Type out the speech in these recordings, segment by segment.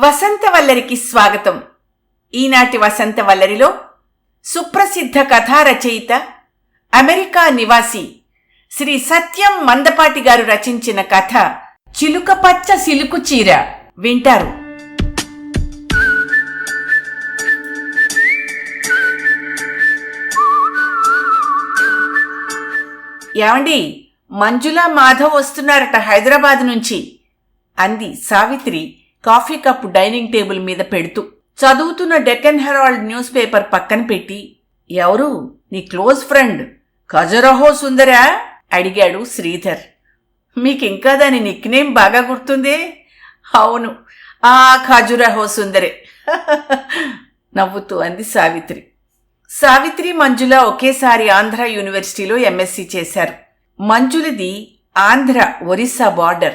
వసంతవల్లరికి స్వాగతం. ఈనాటి వసంతవల్లరిలో సుప్రసిద్ధ కథా రచయిత అమెరికా నివాసి శ్రీ సత్యం మందపాటి గారు రచించిన కథ చిలుకపచ్చ సిలుకు చీర వింటారు. ఏమండి మంజులా మాధవ్ వస్తున్నారట హైదరాబాద్ నుంచి అంది Savitri. Coffee cup dining table మీద పెడుతూ చదువుతున్న డెక్కన్ హెరాల్డ్ న్యూస్ పేపర్ పక్కన పెట్టి ఎవరు? నీ క్లోజ్ ఫ్రెండ్? ఖజరహో సుందరా? అడిగాడు శ్రీధర్. మీకింకా దాని నిక్నేమ్ బాగా గుర్తుందే? అవును ఆ ఖజురహో సుందరే. నవ్వుతూ అంది సావిత్రి. సావిత్రి మంజుల ఒకేసారి ఆంధ్ర యూనివర్సిటీలో ఎంఎస్సీ చేశారు. మంజులది ఆంధ్ర ఒరిస్సా బార్డర్.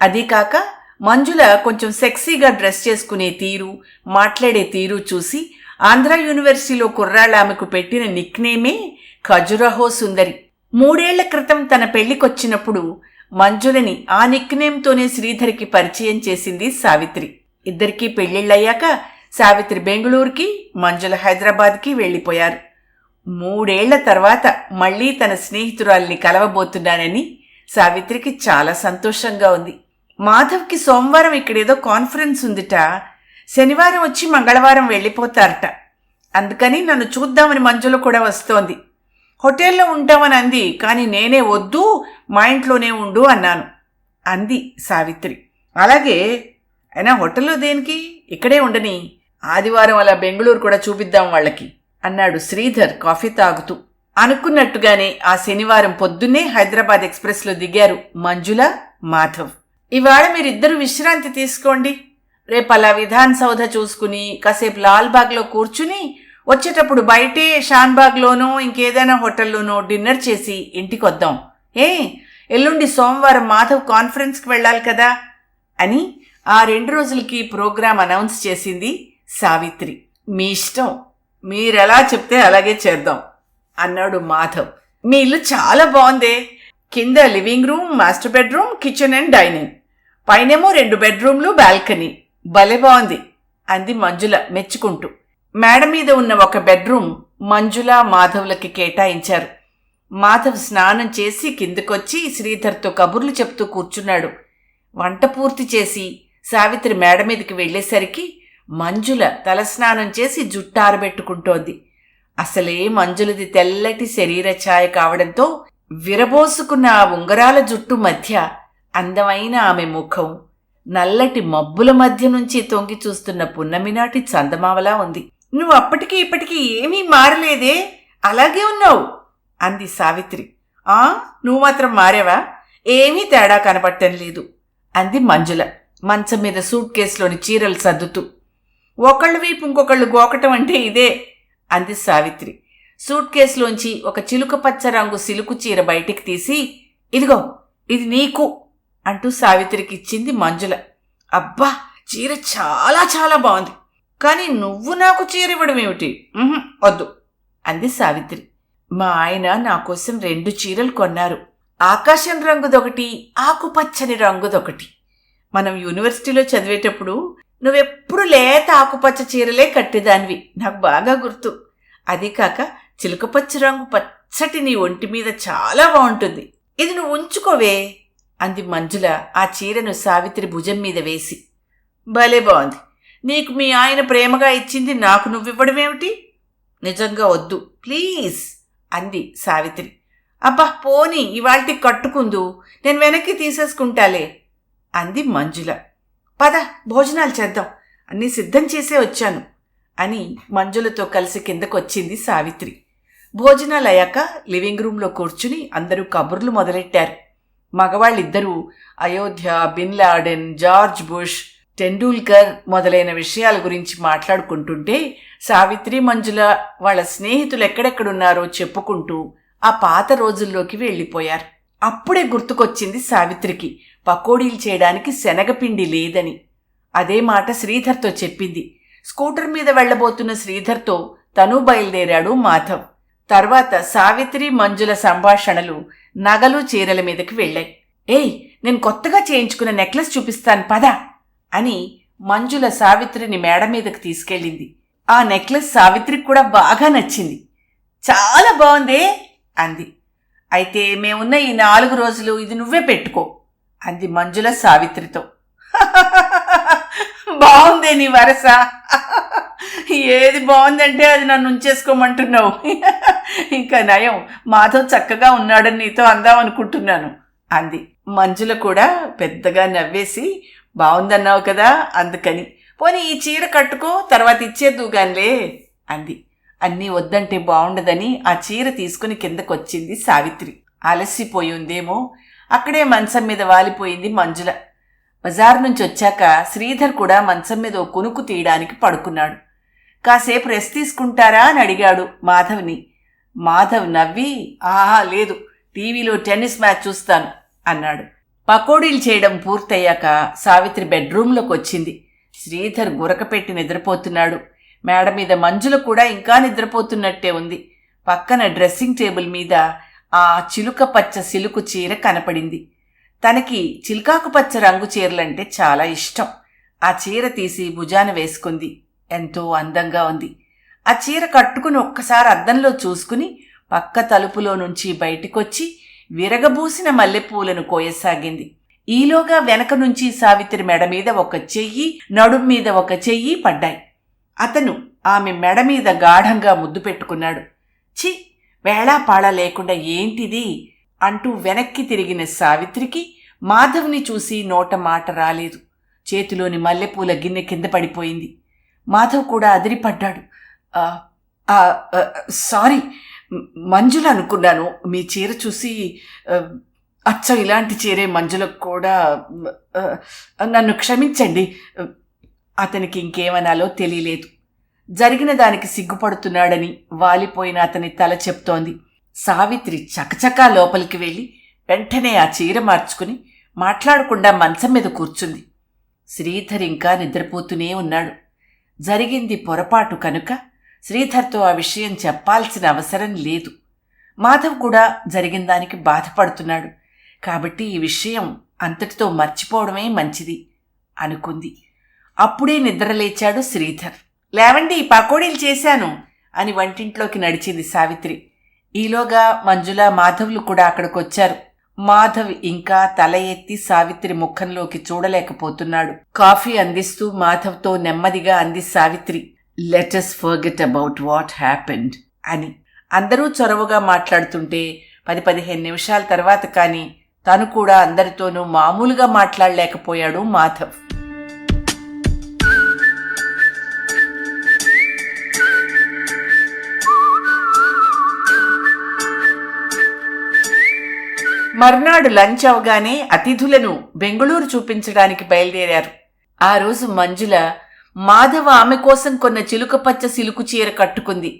అదీ కాక మంజుల కొంచెం సెక్సీగా డ్రెస్ చేసుకునే తీరు మాట్లాడే తీరు చూసి ఆంధ్ర యూనివర్సిటీలో కుర్రాళ్ళ ఆమెకు పెట్టిన నిక్నేమే ఖజురహో సుందరి. మూడేళ్ళ క్రితం తన పెళ్ళికొచ్చినప్పుడు మంజులని ఆ నిక్నేమ్తోనే శ్రీధర్కి పరిచయం చేసింది సావిత్రి. ఇద్దరికీ పెళ్ళిళ్ళయ్యాక సావిత్రి బెంగళూరుకి మంజుల హైదరాబాద్కి వెళ్ళిపోయారు. మూడేళ్ళ తర్వాత మళ్ళీ తన స్నేహితురాల్ని కలవబోతున్నానని సావిత్రికి చాలా సంతోషంగా ఉంది. మాధవ్కి సోమవారం ఇక్కడేదో కాన్ఫరెన్స్ ఉందిట. శనివారం వచ్చి మంగళవారం వెళ్ళిపోతారట. అందుకని నన్ను చూద్దామని మంజులు కూడా వస్తోంది. హోటల్లో ఉంటామని అంది కానీ నేనే వద్దు మా ఇంట్లోనే ఉండు అన్నాను. అంది సావిత్రి. అలాగే అయినా హోటల్లో దేనికి? ఇక్కడే ఉండని. ఆదివారం అలా బెంగళూరు కూడా చూపిద్దాం వాళ్ళకి అన్నాడు శ్రీధర్ కాఫీ తాగుతూ. అనుకున్నట్టుగానే ఆ శనివారం పొద్దున్నే హైదరాబాద్ ఎక్స్ప్రెస్లో దిగారు మంజుల మాధవ్. ఇవాళ మీరిద్దరు విశ్రాంతి తీసుకోండి. రేపు అలా విధాన్ సౌధ చూసుకుని కాసేపు లాల్బాగ్లో కూర్చుని వచ్చేటప్పుడు బయటే షాన్బాగ్లోనో ఇంకేదైనా హోటల్లోనో డిన్నర్ చేసి ఇంటికి వద్దాం ఏ ఎల్లుండి సోమవారం మాధవ్ కాన్ఫరెన్స్కి వెళ్ళాలి కదా అని ఆ రెండు రోజులకి ప్రోగ్రాం అనౌన్స్ చేసింది సావిత్రి. మీ ఇష్టం. మీరెలా చెప్తే అలాగే చేద్దాం అన్నాడు మాధవ్. మీ ఇల్లు చాలా బాగుందే. కింద living room master bedroom kitchen and dining. పైనేమో రెండు బెడ్రూమ్లు బాల్కనీ. భలే బాగుంది అంది మంజుల మెచ్చుకుంటూ. మేడ మీద ఉన్న ఒక బెడ్రూమ్ మంజుల మాధవ్లకి కేటాయించారు. మాధవ్ స్నానం చేసి కిందకొచ్చి శ్రీధర్తో కబుర్లు చెప్తూ కూర్చున్నాడు. వంట పూర్తి చేసి సావిత్రి మేడ మీదకి వెళ్ళేసరికి మంజుల తలస్నానం చేసి జుట్టారబెట్టుకుంటోంది అసలే మంజులది తెల్లటి శరీర ఛాయ కావడంతో విరబోసుకున్న ఆ ఉంగరాల జుట్టు మధ్య అందమైన ఆమె ముఖం నల్లటి మబ్బుల మధ్య నుంచి తొంగి చూస్తున్న పున్నమినాటి చందమావలా ఉంది. నువ్వు అప్పటికి ఇప్పటికీ ఏమీ మారలేదే? అలాగే ఉన్నావు? అంది సావిత్రి. ఆ నువ్వు మాత్రం మారావా? ఏమీ తేడా కనపడటం లేదు అంది మంజుల మంచం మీద సూట్ కేసులోని చీరలు సర్దుతూ. ఒకళ్ళ వైపు ఇంకొకళ్ళు గోకటం అంటే ఇదే అంది సావిత్రి. సూట్ కేసులోంచి ఒక చిలుక పచ్చ రంగు సిలుకు చీర బయటికి తీసి ఇదిగో ఇది నీకు. అంటూ సావిత్రికి ఇచ్చింది మంజుల. అబ్బా చీర చాలా చాలా బాగుంది. కానీ నువ్వు నాకు చీర ఇవ్వడమేమిటి వద్దు అంది సావిత్రి. మా ఆయన నా కోసం రెండు చీరలు కొన్నారు. ఆకాశం రంగుదొకటి ఆకుపచ్చని రంగుదొకటి. మనం యూనివర్సిటీలో చదివేటప్పుడు నువ్వెప్పుడు లేత ఆకుపచ్చ చీరలే కట్టేదానివి. నాకు బాగా గుర్తు. అది కాక చిలుకపచ్చ రంగు పచ్చటి నీ ఒంటి మీద చాలా బాగుంటుంది. ఇది నువ్వు ఉంచుకోవే అంది మంజుల ఆ చీరను సావిత్రి భుజం మీద వేసి. భలే బాగుంది నీకు మీ ఆయన ప్రేమగా ఇచ్చింది నాకు నువ్వివ్వడమేమిటి? నిజంగా వద్దు. ప్లీజ్ అంది సావిత్రి. అబ్బా పోని ఇవాల్టి కట్టుకుందు. నేను వెనక్కి తీసేసుకుంటాలే అంది మంజుల. పద భోజనాలు చేద్దాం. అన్నీ సిద్ధం చేసే వచ్చాను అని మంజులతో కలిసి కిందకొచ్చింది సావిత్రి. భోజనాలు అయ్యాక లివింగ్ రూమ్లో కూర్చుని అందరూ కబుర్లు మొదలెట్టారు. మగవాళ్ళిద్దరూ Ayodhya bin Laden George Bush Tendulkar మొదలైన విషయాల గురించి మాట్లాడుకుంటుంటే సావిత్రి మంజుల వాళ్ళ స్నేహితులు ఎక్కడెక్కడున్నారో చెప్పుకుంటూ ఆ పాత రోజుల్లోకి వెళ్ళిపోయారు. అప్పుడే గుర్తుకొచ్చింది సావిత్రికి పకోడీలు చేయడానికి శనగపిండి లేదని. అదే మాట శ్రీధర్తో చెప్పింది. స్కూటర్ మీద వెళ్ళబోతున్న శ్రీధర్తో తను బయలుదేరాడు మాధవ్. తర్వాత సావిత్రి మంజుల సంభాషణలు నగలు చీరల మీదకి వెళ్ళాయి. ఏయ్ నేను కొత్తగా చేయించుకున్న నెక్లెస్ చూపిస్తాను పద అని మంజుల సావిత్రిని మేడ మీదకి తీసుకెళ్ళింది. ఆ నెక్లెస్ సావిత్రికి కూడా బాగా నచ్చింది. చాలా బాగుందే అంది. అయితే మేమున్న ఈ నాలుగు రోజులు ఇది నువ్వే పెట్టుకో అంది మంజుల సావిత్రితో. బాగుంది నీ వరస. ఏది బాగుందంటే అది నన్ను ఉంచేసుకోమంటున్నావు. ఇంకా నయం. మాధవ్ చక్కగా ఉన్నాడని నీతో అందాం అనుకుంటున్నాను అంది. మంజుల కూడా పెద్దగా నవ్వేసి బాగుందన్నావు కదా అందుకని. పోనీ ఈ చీర కట్టుకో తర్వాత ఇచ్చేద్దు గాన్లే అంది. అన్నీ వద్దంటే బాగుండదని ఆ చీర తీసుకుని కిందకొచ్చింది సావిత్రి. అలసిపోయి ఉందేమో అక్కడే మంచం మీద వాలిపోయింది మంజుల. బజార్ నుంచి వచ్చాక శ్రీధర్ కూడా మంచం మీద ఓ తీయడానికి పడుకున్నాడు. కాసేపు రెస్ట్ తీసుకుంటారా అని అడిగాడు మాధవ్ని. మాధవ్ నవ్వి ఆహా లేదు టీవీలో టెన్నిస్ మ్యాచ్ చూస్తాను అన్నాడు. పకోడీలు చేయడం పూర్తయ్యాక సావిత్రి బెడ్రూమ్లోకి వచ్చింది. శ్రీధర్ గురకపెట్టి నిద్రపోతున్నాడు. మేడ మీద మంజుల కూడా ఇంకా నిద్రపోతున్నట్టే ఉంది. పక్కన డ్రెస్సింగ్ టేబుల్ మీద ఆ చిలుక పచ్చ సిలుకు చీర కనపడింది. తనకి చిల్కాకు పచ్చ రంగు చీరలంటే చాలా ఇష్టం. ఆ చీర తీసి భుజాన వేసుకుంది. ఎంతో అందంగా ఉంది. ఆ చీర కట్టుకుని ఒక్కసారి అద్దంలో చూసుకుని పక్క తలుపులో నుంచి బయటికొచ్చి విరగబూసిన మల్లెపూలను కోయసాగింది. ఈలోగా వెనక నుంచి సావిత్రి మెడ మీద ఒక చెయ్యి నడుం మీద ఒక చెయ్యి పడ్డాయి. అతను ఆమె మెడ మీద గాఢంగా ముద్దు పెట్టుకున్నాడు. చి వేళాపాళ లేకుండా ఏంటిది? అంటూ వెనక్కి తిరిగిన సావిత్రికి మాధవ్ని చూసి నోట మాట రాలేదు. చేతిలోని మల్లెపూల గిన్నె కింద పడిపోయింది. మాధవ్ కూడా అదిరిపడ్డాడు. సారీ మంజుల అనుకున్నాను. మీ చీర చూసి అచ్చ అచ్చం ఇలాంటి చీరే మంజులకు కూడా నన్ను క్షమించండి. అతనికి ఇంకేమనాలో తెలియలేదు. జరిగిన దానికి సిగ్గుపడుతున్నాడని వాలిపోయిన అతని తల చెప్తోంది. సావిత్రి చకచకా లోపలికి వెళ్ళి వెంటనే ఆ చీర మార్చుకుని మాట్లాడకుండా మంచం మీద కూర్చుంది. శ్రీధర్ ఇంకా నిద్రపోతూనే ఉన్నాడు. జరిగింది పొరపాటు కనుక శ్రీధర్తో ఆ విషయం చెప్పాల్సిన అవసరం లేదు. మాధవ్ కూడా జరిగిన దానికి బాధపడుతున్నాడు. కాబట్టి ఈ విషయం అంతటితో మర్చిపోవడమే మంచిది అనుకుంది. అప్పుడే నిద్రలేచాడు శ్రీధర్. లేవండి పకోడీలు చేశాను అని వంటింట్లోకి నడిచింది సావిత్రి. ఈలోగా మంజుల మాధవ్లు కూడా అక్కడికొచ్చారు. మాధవ్ ఇంకా తల ఎత్తి సావిత్రి ముఖంలోకి చూడలేకపోతున్నాడు. కాఫీ అందిస్తూ మాధవ్తో నెమ్మదిగా అంది Savitri let's forget about what happened అని. అందరూ చొరవగా మాట్లాడుతుంటే పది పదిహేను నిమిషాల తర్వాత కానీ తను కూడా అందరితోనూ మామూలుగా మాట్లాడలేకపోయాడు మాధవ్. మర్నాడు లంచ్ అవగానే అతిథులను బెంగుళూరు చూపించడానికి బయలుదేరారు. ఆ రోజు మంజుల మాధవ ఆమె కోసం కొన్న చిలుకపచ్చ సిలుకు చీర కట్టుకుంది.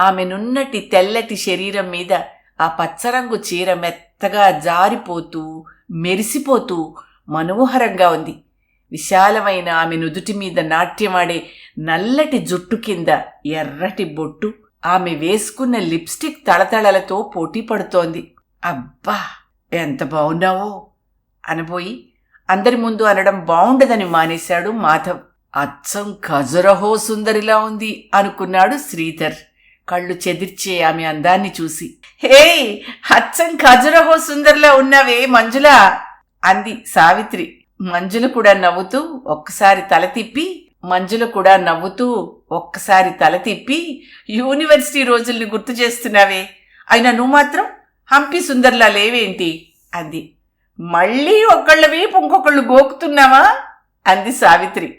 ఆమె నున్నటి తెల్లటి శరీరం మీద ఆ పచ్చరంగు చీర మెత్తగా జారిపోతూ మెరిసిపోతూ మనోహరంగా ఉంది. విశాలమైన ఆమె నుదుటి మీద నాట్యమాడే నల్లటి జుట్టు కింద ఎర్రటి బొట్టు ఆమె వేసుకున్న లిప్స్టిక్ తళతళలతో పోటీ పడుతోంది. అబ్బా! ఎంత బాగున్నావో అనబోయి అందరి ముందు అనడం బాగుండదని మానేశాడు మాధవ్. అచ్చం ఖజురహో సుందరిలా ఉంది అనుకున్నాడు శ్రీధర్. కళ్ళు చెదిర్చే ఆమె అందాన్ని చూసి హే అచ్చం ఖజురహో సుందరిలా ఉన్నావే మంజుల అంది సావిత్రి. మంజుల కూడా నవ్వుతూ ఒక్కసారి తల తిప్పి మంజుల కూడా నవ్వుతూ ఒక్కసారి తల తిప్పి యూనివర్సిటీ రోజుల్ని గుర్తు చేస్తున్నావే. అయినా నువ్వు మాత్రం హంపి సుందర్లా లేవేంటి? అంది. మళ్ళీ ఒకళ్ళ వీపు ఇంకొకళ్ళు గోకుతున్నావా? అంది సావిత్రి.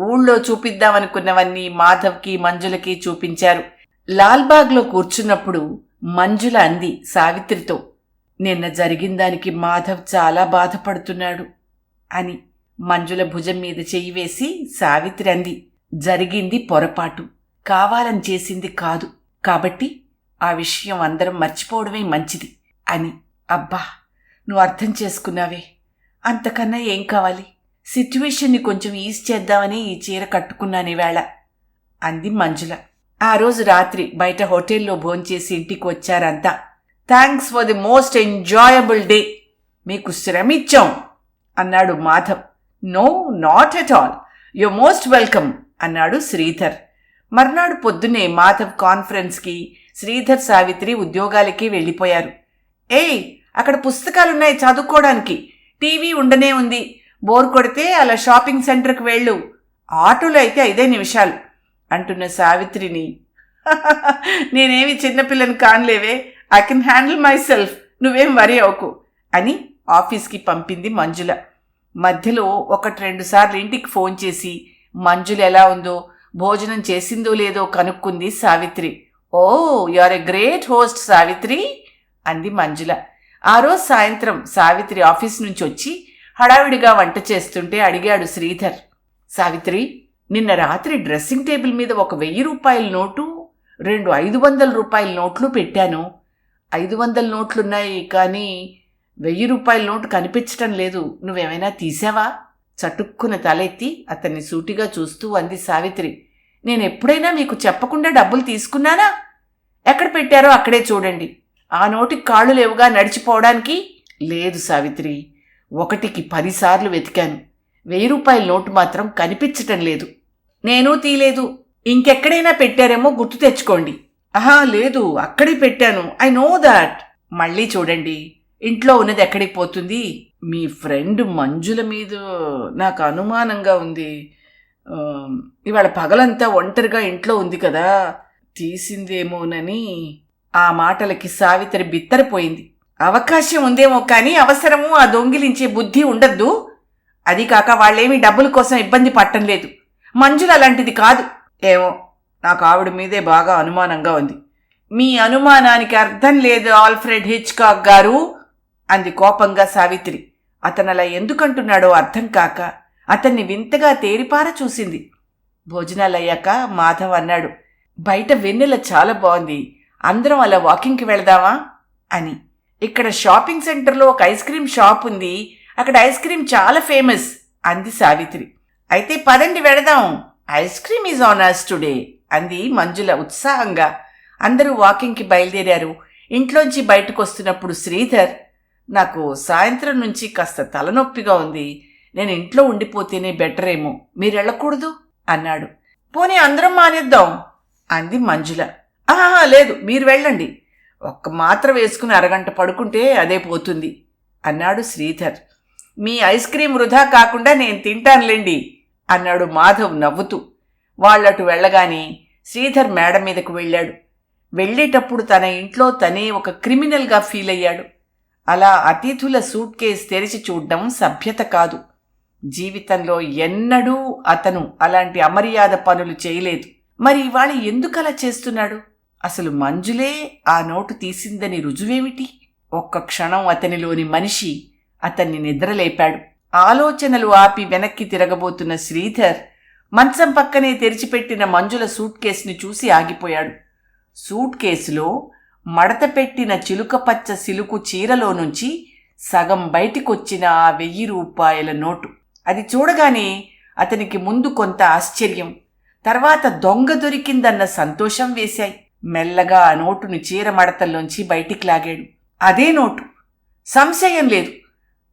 ఊళ్ళో చూపిద్దామనుకున్నవన్నీ మాధవ్కి మంజులకి చూపించారు. లాల్బాగ్లో కూర్చున్నప్పుడు మంజుల అంది సావిత్రితో. నిన్న జరిగిన దానికి మాధవ్ చాలా బాధపడుతున్నాడు అని మంజుల భుజం మీద చెయ్యి వేసి సావిత్రి అంది. జరిగింది పొరపాటు. కావాలని చేసింది కాదు. కాబట్టి ఆ విషయం అందరం మర్చిపోవడమే మంచిది అని. అబ్బా నువ్వు అర్థం చేసుకున్నావే. అంతకన్నా ఏం కావాలి? సిట్యువేషన్ని కొంచెం ఈజ్ చేద్దామని ఈ చీర కట్టుకున్నాను ఈవేళ అంది మంజుల. ఆ రోజు రాత్రి బయట హోటల్లో భోంచేసి ఇంటికి వచ్చారంతా. Thanks for the most enjoyable day. మీకు శ్రమిచ్చాం అన్నాడు Madhav. No not at all. You most welcome అన్నాడు శ్రీధర్. మర్నాడు పొద్దున్నే మాధవ్ కాన్ఫరెన్స్కి శ్రీధర్ సావిత్రి ఉద్యోగాలకి వెళ్ళిపోయారు. ఏయ్ అక్కడ పుస్తకాలున్నాయి చదువుకోవడానికి టీవీ ఉండనే ఉంది. బోర్ కొడితే అలా షాపింగ్ సెంటర్కి వెళ్ళు. ఆటోలో అయితే ఐదే నిమిషాలు. అంటున్న సావిత్రిని. నేనేమి చిన్నపిల్లని కానలేవే. I can handle myself నువ్వేం వరి అవకు అని ఆఫీస్కి పంపింది మంజుల. మధ్యలో ఒకటి రెండు సార్లు ఇంటికి ఫోన్ చేసి మంజుల ఎలా ఉందో భోజనం చేసిందో లేదో కనుక్కుంది Savitri. Oh you are a great host Savitri అంది మంజుల. ఆ రోజు సాయంత్రం సావిత్రి ఆఫీస్ నుంచి వచ్చి హడావిడిగా వంట చేస్తుంటే అడిగాడు శ్రీధర్. సావిత్రి నిన్న రాత్రి డ్రెస్సింగ్ టేబుల్ మీద ఒక వెయ్యి రూపాయల నోటు రెండు ఐదు వందల రూపాయల నోట్లు పెట్టాను. ఐదు వందల నోట్లున్నాయి కానీ వెయ్యి రూపాయల నోటు కనిపించటం లేదు. నువ్వేమైనా తీసావా? చటుక్కున తలెత్తి అతన్ని సూటిగా చూస్తూ అంది సావిత్రి. నేను ఎప్పుడైనా మీకు చెప్పకుండా డబ్బులు తీసుకున్నానా? ఎక్కడ పెట్టారో అక్కడే చూడండి. ఆ నోటికి కాళ్ళు లేవుగా నడిచిపోవడానికి లేదు సావిత్రి. ఒకటికి పదిసార్లు వెతికాను. వెయ్యి రూపాయల నోటు మాత్రం కనిపించటం లేదు. నేను తీలేదు. ఇంకెక్కడైనా పెట్టారేమో గుర్తు తెచ్చుకోండి. ఆహా లేదు. అక్కడే పెట్టాను. I know that. మళ్ళీ చూడండి. ఇంట్లో ఉన్నది ఎక్కడికి పోతుంది? మీ ఫ్రెండ్ మంజుల మీద నాకు అనుమానంగా ఉంది. ఇవాళ పగలంతా ఒంటరిగా ఇంట్లో ఉంది కదా తీసిందేమోనని ఆ మాటలకి సావిత్రి బిత్తరపోయింది. అవకాశం ఉందేమో కానీ అవసరము ఆ దొంగిలించే బుద్ధి ఉండద్దు. అది కాక వాళ్ళేమీ డబ్బుల కోసం ఇబ్బంది పట్టం లేదు. మంజుల అలాంటిది కాదు. ఏమో నాకు ఆవిడ మీదే బాగా అనుమానంగా ఉంది. మీ అనుమానానికి అర్థం లేదు ఆల్ఫ్రెడ్ హిచ్కాక్ గారు అంది కోపంగా సావిత్రి. అతను అలా ఎందుకంటున్నాడో అర్థం కాక అతన్ని వింతగా తేరిపార చూసింది. భోజనాలయ్యాక మాధవ్ అన్నాడు బయట వెన్నెల చాలా బాగుంది. అందరం అలా వాకింగ్కి వెళదామా? అని. ఇక్కడ షాపింగ్ సెంటర్లో ఒక ఐస్ క్రీమ్ షాప్ ఉంది. అక్కడ ఐస్ క్రీమ్ చాలా ఫేమస్ అంది సావిత్రి. అయితే పదండి వెళదాం. Ice cream is on us today అంది మంజుల ఉత్సాహంగా. అందరూ వాకింగ్కి బయలుదేరారు. ఇంట్లోంచి బయటకు వస్తున్నప్పుడు శ్రీధర్ నాకు సాయంత్రం నుంచి కాస్త తలనొప్పిగా ఉంది. నేను ఇంట్లో ఉండిపోతేనే బెటర్ ఏమో మీరు వెళ్ళకూడదు అన్నాడు. పోనీ అందరం మానేద్దాం? అంది మంజుల. ఆహా లేదు మీరు వెళ్ళండి. ఒక్క మాత్ర వేసుకుని అరగంట పడుకుంటే అదే పోతుంది అన్నాడు శ్రీధర్. మీ ఐస్ క్రీం వృధా కాకుండా నేను తింటానులేండి అన్నాడు మాధవ్ నవ్వుతూ. వాళ్ళటు వెళ్ళగానే శ్రీధర్ మేడ మీదకు వెళ్ళాడు. వెళ్ళేటప్పుడు తన ఇంట్లో తనే ఒక క్రిమినల్గా ఫీల్ అయ్యాడు అలా అతిథుల సూట్ కేస్ తెరిచి చూడడం సభ్యత కాదు. జీవితంలో ఎన్నడూ అతను అలాంటి అమర్యాద పనులు చేయలేదు. మరి ఇవాళ ఎందుకు అలా చేస్తున్నాడు? అసలు మంజులే ఆ నోటు తీసిందని రుజువేమిటి? ఒక్క క్షణం అతనిలోని మనిషి అతన్ని నిద్రలేపాడు. ఆలోచనలు ఆపి వెనక్కి తిరగబోతున్న శ్రీధర్ మంచం పక్కనే తెరిచిపెట్టిన మంజుల సూట్ కేసుని చూసి ఆగిపోయాడు. సూట్ కేసులో మడత పెట్టిన చిలుకపచ్చ సిలుకు చీరలో నుంచి సగం బయటికొచ్చిన ఆ వెయ్యి రూపాయల నోటు. అది చూడగానే అతనికి ముందు కొంత ఆశ్చర్యం. తర్వాత దొంగ దొరికిందన్న సంతోషం వేశాయి. మెల్లగా ఆ నోటును చీర మడతల్లోంచి బయటికి లాగాడు. అదే నోటు. సంశయం లేదు.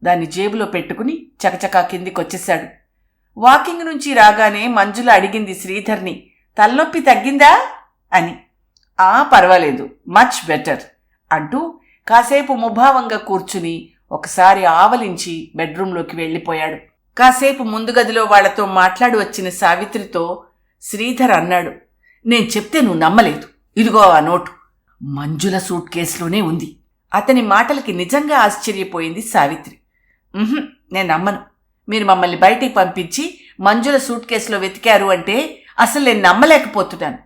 దాన్ని జేబులో పెట్టుకుని చకచకా కిందికొచ్చేశాడు. వాకింగ్ నుంచి రాగానే మంజుల అడిగింది శ్రీధర్ని తలనొప్పి తగ్గిందా? అని. ఆ పర్వాలేదు. మచ్ బెటర్ అంటూ కాసేపు ముభావంగా కూర్చుని ఒకసారి ఆవలించి బెడ్రూంలోకి వెళ్ళిపోయాడు. కాసేపు ముందు గదిలో వాళ్ళతో మాట్లాడి వచ్చిన సావిత్రితో శ్రీధర్ అన్నాడు నేను చెప్తే నువ్వు నమ్మలేదు. ఇదిగో ఆ నోటు. మంజుల సూట్ కేసులోనే ఉంది. అతని మాటలకి నిజంగా ఆశ్చర్యపోయింది సావిత్రి. నేను నమ్మను. మీరు మమ్మల్ని బయటికి పంపించి మంజుల సూట్ కేసులో వెతికారు అంటే అసలు నేను నమ్మలేకపోతున్నాను.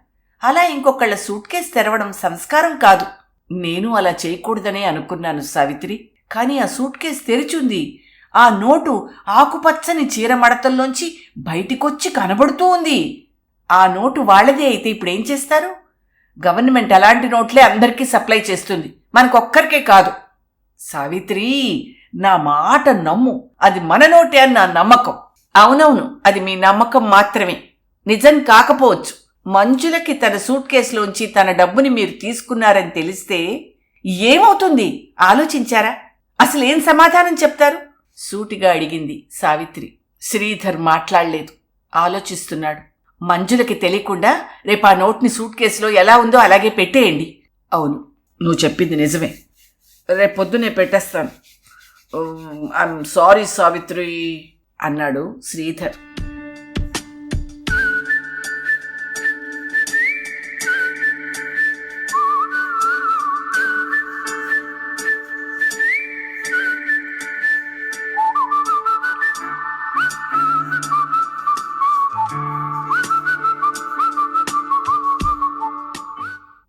అలా ఇంకొకళ్ళ సూట్ కేసు తెరవడం సంస్కారం కాదు. నేను అలా చేయకూడదనే అనుకున్నాను సావిత్రి. కానీ ఆ సూట్ కేసు తెరిచుంది ఆ నోటు ఆకుపచ్చని చీర మడతల్లోంచి బయటికొచ్చి కనబడుతూ ఉంది. ఆ నోటు వాళ్ళదే అయితే ఇప్పుడేం చేస్తారు? గవర్నమెంట్ అలాంటి నోట్లే అందరికీ సప్లై చేస్తుంది. మనకొక్కరికే కాదు. సావిత్రి నా మాట నమ్ము. అది మన నోటే అని నా నమ్మకం. అవునవును అది మీ నమ్మకం మాత్రమే. నిజం కాకపోవచ్చు. మంజులకి తన సూట్ కేసులోంచి తన డబ్బుని మీరు తీసుకున్నారని తెలిస్తే ఏమవుతుంది? ఆలోచించారా? అసలు ఏం సమాధానం చెప్తారు? సూటిగా అడిగింది సావిత్రి. శ్రీధర్ మాట్లాడలేదు. ఆలోచిస్తున్నాడు. మంజులకి తెలియకుండా రేపు ఆ నోట్ని సూట్ కేసులో ఎలా ఉందో అలాగే పెట్టేయండి. అవును నువ్వు చెప్పింది నిజమే. రేపు పొద్దునే పెట్టేస్తాను. ఐఎమ్ సారీ సావిత్రి అన్నాడు శ్రీధర్.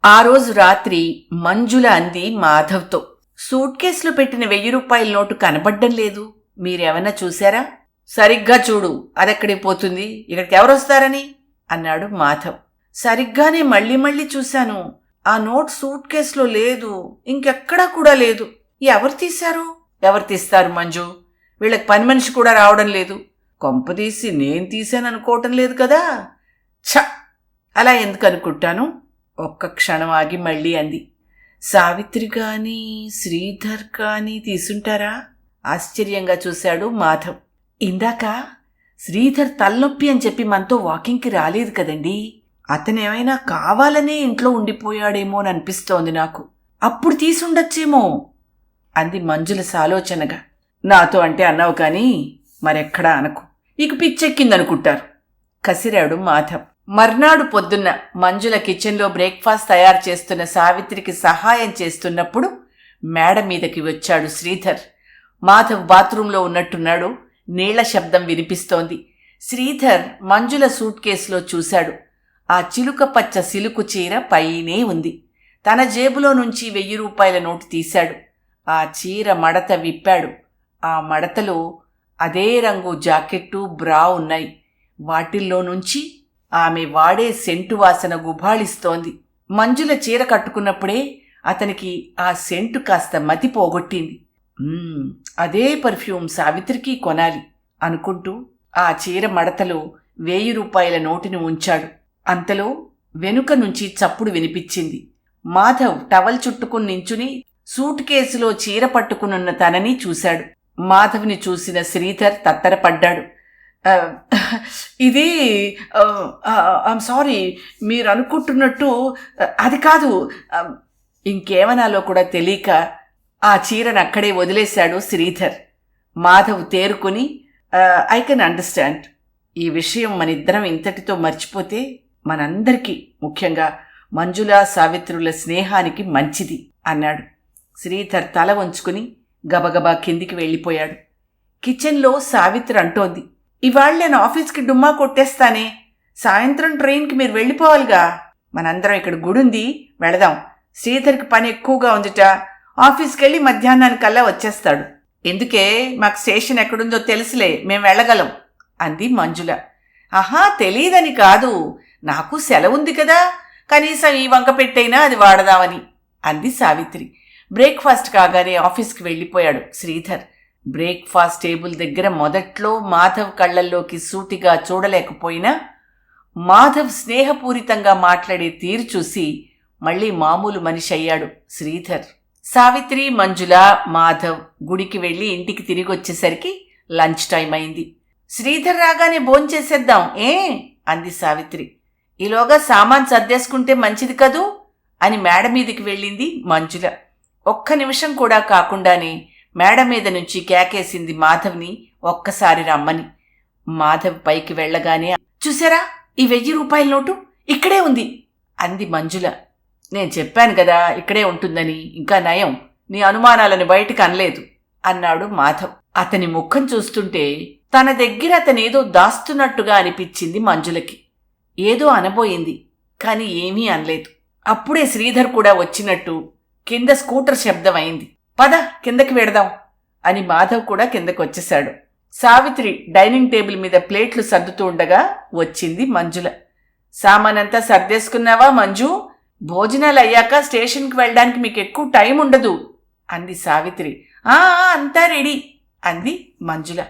ఆ రోజు రాత్రి మంజుల అంది మాధవ్తో. సూట్ కేసులో పెట్టిన వెయ్యి రూపాయల నోటు కనబడ్డం లేదు. మీరేమన్నా చూశారా? సరిగ్గా చూడు అదెక్కడికి పోతుంది? ఇక్కడికి ఎవరొస్తారని? అన్నాడు మాధవ్. సరిగ్గానే మళ్ళీ మళ్ళీ చూశాను. ఆ నోట్ సూట్ కేసులో లేదు. ఇంకెక్కడా కూడా లేదు. ఎవరు తీశారు? ఎవరు తీస్తారు మంజు? వీళ్ళకి పని మనిషి కూడా రావడం లేదు. కొంపదీసి నేను తీశాను అనుకోవటం లేదు కదా? ఛ! అలా ఎందుకు అనుకుంటాను? ఒక్క క్షణం ఆగి మళ్ళీ అంది. సావిత్రి కానీ శ్రీధర్ కానీ తీసుంటారా? ఆశ్చర్యంగా చూశాడు మాధవ్. ఇందాక శ్రీధర్ తలనొప్పి అని చెప్పి మనతో వాకింగ్కి రాలేదు కదండి. అతనేమైనా కావాలనే ఇంట్లో ఉండిపోయాడేమో అని అనిపిస్తోంది నాకు. అప్పుడు తీసుండొచ్చేమో! అంది మంజుల సాలోచనగా. నాతో అంటే అన్నావు కానీ మరెక్కడా అనకు. ఇక పిచ్చెక్కిందనుకుంటారు. కసిరాడు మాధవ్. మర్నాడు పొద్దున్న మంజుల కిచెన్లో బ్రేక్ఫాస్ట్ తయారు చేస్తున్న సావిత్రికి సహాయం చేస్తున్నప్పుడు మేడ మీదకి వచ్చాడు శ్రీధర్. మాధవ్ బాత్రూంలో ఉన్నట్టున్నాడు. నీళ్ళ శబ్దం వినిపిస్తోంది. శ్రీధర్ మంజుల సూట్ కేసులో చూశాడు. ఆ చిలుక పచ్చ సిలుకు చీర పైనే ఉంది. తన జేబులో నుంచి వెయ్యి రూపాయల నోటు తీశాడు. ఆ చీర మడత విప్పాడు. ఆ మడతలో అదే రంగు జాకెట్టు బ్రా ఉన్నాయి. వాటిల్లో నుంచి ఆమె వాడే సెంటు వాసన గుబాళిస్తోంది. మంజుల చీర కట్టుకున్నప్పుడే అతనికి ఆ సెంటు కాస్త మతి పోగొట్టింది. అదే పర్ఫ్యూమ్ సావిత్రికి కొనాలి అనుకుంటూ ఆ చీర మడతలో వెయ్యి రూపాయల నోటుని ఉంచాడు. అంతలో వెనుక నుంచి చప్పుడు వినిపించింది. మాధవ్ టవల్ చుట్టుకుని నించుని సూట్ కేసులో చీర పట్టుకునున్న తనని చూశాడు. మాధవ్ని చూసిన శ్రీధర్ తత్తరపడ్డాడు. Um, ఇది um, uh, uh, I'm sorry మీరు అనుకుంటున్నట్టు uh, అది కాదు. Um, ఇంకేమనాలో కూడా తెలియక ఆ చీరను అక్కడే వదిలేశాడు శ్రీధర్. మాధవ్ తేరుకుని ఐ కెన్ అండర్స్టాండ్ ఈ విషయం మన ఇద్దరం ఇంతటితో మర్చిపోతే మనందరికీ ముఖ్యంగా మంజుల సావిత్రుల స్నేహానికి మంచిది అన్నాడు. శ్రీధర్ తల వంచుకుని గబగబా కిందికి వెళ్ళిపోయాడు. కిచెన్లో సావిత్రి అంటోంది ఇవాళ నేను ఆఫీస్కి డుమ్మా కొట్టేస్తానే. సాయంత్రం ట్రైన్కి మీరు వెళ్ళిపోవాలిగా. మనందరం ఇక్కడ గుడుంది వెళదాం. శ్రీధర్కి పని ఎక్కువగా ఉందిట. ఆఫీస్కి వెళ్ళి మధ్యాహ్నానికల్లా వచ్చేస్తాడు. ఎందుకే? మాకు స్టేషన్ ఎక్కడుందో తెలుసులే మేము వెళ్ళగలం అంది మంజుల. ఆహా తెలియదని కాదు. నాకు సెలవుంది కదా. కనీసం ఈ వంక పెట్టైనా అది వాడదామని అంది సావిత్రి. బ్రేక్ఫాస్ట్ కాగానే ఆఫీస్కి వెళ్ళిపోయాడు శ్రీధర్. బ్రేక్ఫాస్ట్ టేబుల్ దగ్గర మొదట్లో మాధవ్ కళ్ళల్లోకి సూటిగా చూడలేకపోయినా మాధవ్ స్నేహపూరితంగా మాట్లాడే తీరు చూసి మళ్ళీ మామూలు మనిషి అయ్యాడు శ్రీధర్. సావిత్రి మంజుల మాధవ్ గుడికి వెళ్ళి ఇంటికి తిరిగి వచ్చేసరికి లంచ్ టైం అయింది. శ్రీధర్ రాగానే భోంచేసేద్దాం ఏ? అంది సావిత్రి. ఈలోగా సామాన్ సర్దేసుకుంటే మంచిది కదూ? అని మేడ మీదికి వెళ్ళింది మంజుల. ఒక్క నిమిషం కూడా కాకుండానే మేడ మీద నుంచి కేకేసింది మాధవ్ని ఒక్కసారి రమ్మని. మాధవ్ పైకి వెళ్ళగానే చూసారా? ఈ వెయ్యి రూపాయల నోటు ఇక్కడే ఉంది అంది మంజుల. నేను చెప్పాను కదా ఇక్కడే ఉంటుందని ఇంకా నయం. నీ అనుమానాలను బయటికి అనలేదు అన్నాడు మాధవ్. అతని ముఖం చూస్తుంటే తన దగ్గర అతనేదో దాస్తున్నట్టుగా అనిపించింది మంజులకి. ఏదో అనబోయింది కాని ఏమీ అనలేదు. అప్పుడే శ్రీధర్ కూడా వచ్చినట్టు కింద స్కూటర్ శబ్దం అయింది. పద కిందకి వెడదాం అని మాధవ్ కూడా కిందకు వచ్చేశాడు సావిత్రి డైనింగ్ టేబుల్ మీద ప్లేట్లు సర్దుతూ ఉండగా వచ్చింది మంజుల. సామానంతా సర్దేసుకున్నావా మంజు? భోజనాలు అయ్యాక స్టేషన్కి వెళ్ళడానికి మీకు ఎక్కువ టైం ఉండదు అంది సావిత్రి. ఆ, అంతా రెడీ అంది మంజుల.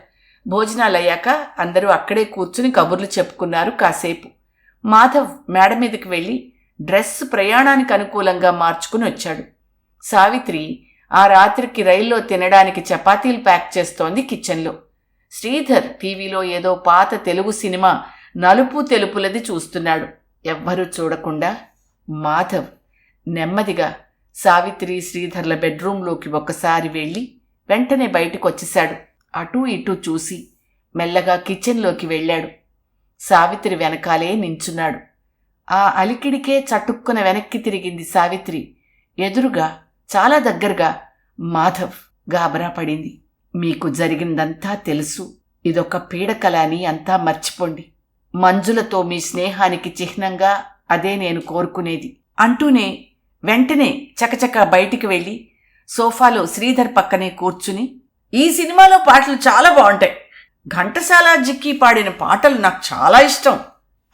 భోజనాలు అయ్యాక అందరూ అక్కడే కూర్చుని కబుర్లు చెప్పుకున్నారు కాసేపు. మాధవ్ మేడ మీదకి వెళ్ళి డ్రెస్ ప్రయాణానికి అనుకూలంగా మార్చుకుని వచ్చాడు. సావిత్రి ఆ రాత్రికి రైల్లో తినడానికి చపాతీలు ప్యాక్ చేస్తోంది కిచెన్లో. శ్రీధర్ టీవీలో ఏదో పాత తెలుగు సినిమా నలుపు తెలుపులది చూస్తున్నాడు. ఎవ్వరూ చూడకుండా మాధవ్ నెమ్మదిగా సావిత్రి శ్రీధర్ల బెడ్రూంలోకి ఒక్కసారి వెళ్ళి వెంటనే బయటకు వచ్చేశాడు అటూ ఇటూ చూసి మెల్లగా కిచెన్లోకి వెళ్ళాడు. సావిత్రి వెనకాలే నించున్నాడు. ఆ అలికిడికే చటుక్కున వెనక్కి తిరిగింది సావిత్రి. ఎదురుగా చాలా దగ్గరగా మాధవ్ గాబరా పడింది. మీకు జరిగిందంతా తెలుసు. ఇదొక పీడకల అని అంతా మర్చిపోండి. మంజులతో మీ స్నేహానికి చిహ్నంగా అదే నేను కోరుకునేది. అంటూనే వెంటనే చకచక బయటికి వెళ్ళి సోఫాలో శ్రీధర్ పక్కనే కూర్చుని ఈ సినిమాలో పాటలు చాలా బాగుంటాయి. ఘంటసాల జిక్కి పాడిన పాటలు నాకు చాలా ఇష్టం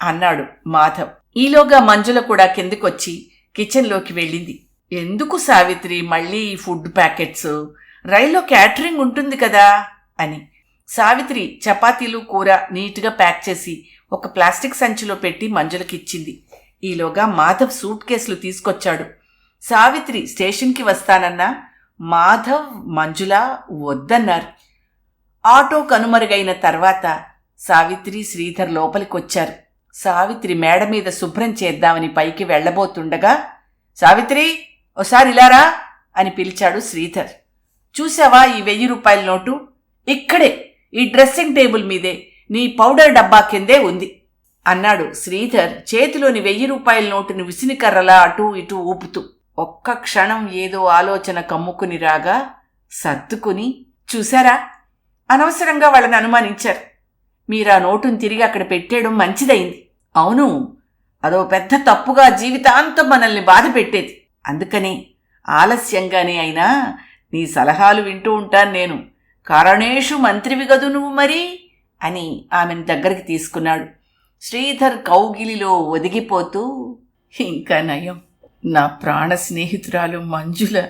అన్నాడు మాధవ్. ఈలోగా మంజుల కూడా కిందకొచ్చి కిచెన్లోకి వెళ్ళింది. ఎందుకు సావిత్రి మళ్ళీ ఈ ఫుడ్ ప్యాకెట్స్? రైల్లో క్యాటరింగ్ ఉంటుంది కదా? అని. సావిత్రి చపాతీలు కూర నీట్గా ప్యాక్ చేసి ఒక ప్లాస్టిక్ సంచిలో పెట్టి మంజులకిచ్చింది. ఈలోగా మాధవ్ సూట్ కేసులు తీసుకొచ్చాడు. సావిత్రి స్టేషన్కి వస్తానన్నా మాధవ్ మంజుల వద్దన్నారు. ఆటో కనుమరుగైన తర్వాత సావిత్రి శ్రీధర్ లోపలికొచ్చారు. సావిత్రి మేడ మీద శుభ్రం చేద్దామని పైకి వెళ్ళబోతుండగా సావిత్రి ఓసారి ఇలారా? అని పిలిచాడు శ్రీధర్. చూసావా ఈ వెయ్యి రూపాయల నోటు? ఇక్కడే ఈ డ్రెస్సింగ్ టేబుల్ మీదే నీ పౌడర్ డబ్బా కిందే ఉంది అన్నాడు శ్రీధర్ చేతిలోని వెయ్యి రూపాయల నోటుని విసినికర్రలా అటూ ఇటూ ఊపుతూ. ఒక్క క్షణం ఏదో ఆలోచన కమ్ముకుని రాగా సర్దుకుని చూశారా? అనవసరంగా వాళ్ళని అనుమానించారు. మీరా నోటును తిరిగి అక్కడ పెట్టేయడం మంచిదైంది అవును అదో పెద్ద తప్పుగా జీవితాంతం మనల్ని బాధ పెట్టేది అందుకని ఆలస్యంగానే అయినా నీ సలహాలు వింటూ ఉంటాను నేను. కారణేషు మంత్రివి గదు నువ్వు మరి? అని ఆమెను దగ్గరికి తీసుకున్నాడు. శ్రీధర్ కౌగిలిలో ఒదిగిపోతూ ఇంకా నయం. నా ప్రాణ స్నేహితురాలు మంజుల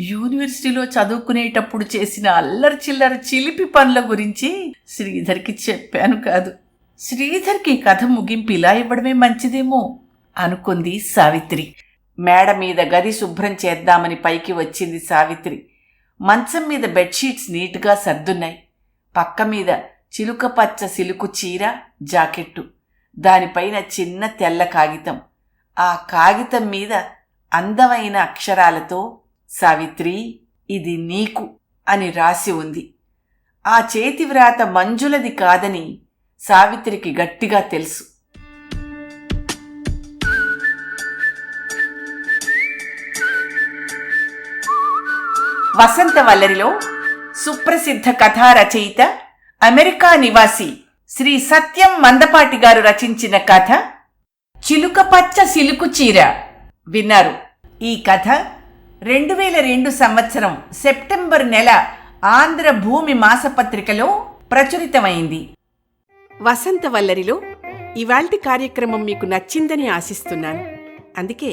యూనివర్సిటీలో చదువుకునేటప్పుడు చేసిన అల్లరి చిల్లర చిలిపి పనుల గురించి శ్రీధర్కి చెప్పాను కాదు. శ్రీధర్కి కథ ముగింపు ఇలా ఇవ్వడమే మంచిదేమో అనుకుంది సావిత్రి. మేడ మీద గది శుభ్రం చేద్దామని పైకి వచ్చింది సావిత్రి. మంచం మీద బెడ్షీట్స్ నీట్గా సర్దున్నాయి. పక్క మీద చిలుక పచ్చ సిలుకు చీర జాకెట్టు. దానిపైన చిన్న తెల్ల కాగితం. ఆ కాగితం మీద అందమైన అక్షరాలతో సావిత్రి ఇది నీకు అని రాసి ఉంది. ఆ చేతి వ్రాత మంజులది కాదని సావిత్రికి గట్టిగా తెలుసు. వసంత వల్లరిలో సుప్రసిద్ధ కథా రచయిత అమెరికా నివాసి శ్రీ సత్యం మందపాటి గారు రచించిన కథ చిలుక పచ్చ సిలుకు చీర విన్నారు. ఈ కథ రెండు వేల రెండు సంవత్సరం సెప్టెంబర్ నెల ఆంధ్ర భూమి మాసపత్రికలో ప్రచురితమైంది. వసంత వల్లరిలో ఇవాల్టి కార్యక్రమం మీకు నచ్చిందని ఆశిస్తున్నాను. అందుకే